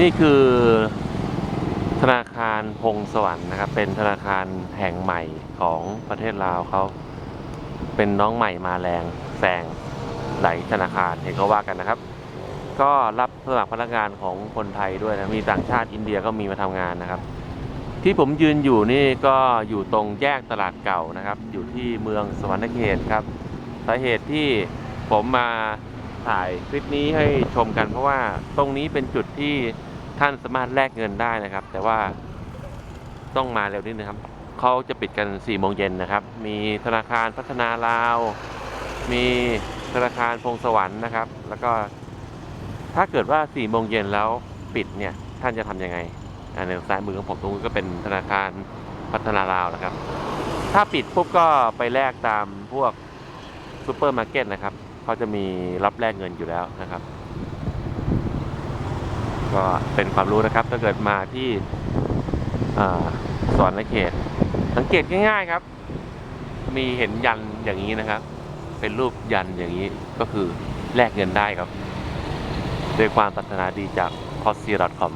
นี่คือธนาคารพงสวรรค์นะครับ เป็นธนาคารแห่งใหม่ของประเทศลาวเขาเป็นน้องใหม่มาแรงแซงหลายธนาคารเห็นเขาว่ากันนะครับ ก็รับสมัครพนักงานของคนไทยด้วยนะมีต่างชาติอินเดียก็มีมาทำงานนะครับ ที่ผมยืนอยู่นี่ก็อยู่ตรงแยกตลาดเก่านะครับ อยู่ที่เมืองสวรรณเขตครับสาเหตุที่ผมมา ถ่ายคลิปนี้ให้ชมกันเพราะว่าตรงนี้เป็นจุดที่ท่านสามารถแลกเงินได้นะครับ แต่ว่าต้องมาเร็วนิดนะครับเขาจะปิดกัน4ี่โมงเย็นนะครับ มีธนาคารพัฒนาลาว มีธนาคารพงสวรรค์นะครับ แล้วก็ถ้าเกิดว่า4ี่โมงเย็นแล้วปิดเนี่ยท่านจะทำยังไงอ่าในซ้ายมือของผมตรงนู้ก็เป็นธนาคารพัฒนาลาวนะครับ ถ้าปิดปุ๊บก็ไปแลกตามพวกซูเปอร์มาร์เก็ตนะครับ เขาจะมีรับแลกเงินอยู่แล้วนะครับ ก็เป็นความรู้นะครับ ถ้าเกิดมาที่อสอนเขต สังเกตง่าย ๆครับ มีเห็นยันอย่างนี้นะครับ เป็นรูปยันอย่างนี้ก็คือแลกเงินได้ครับ ด้วยความปรารถนาดีจาก c o s c o m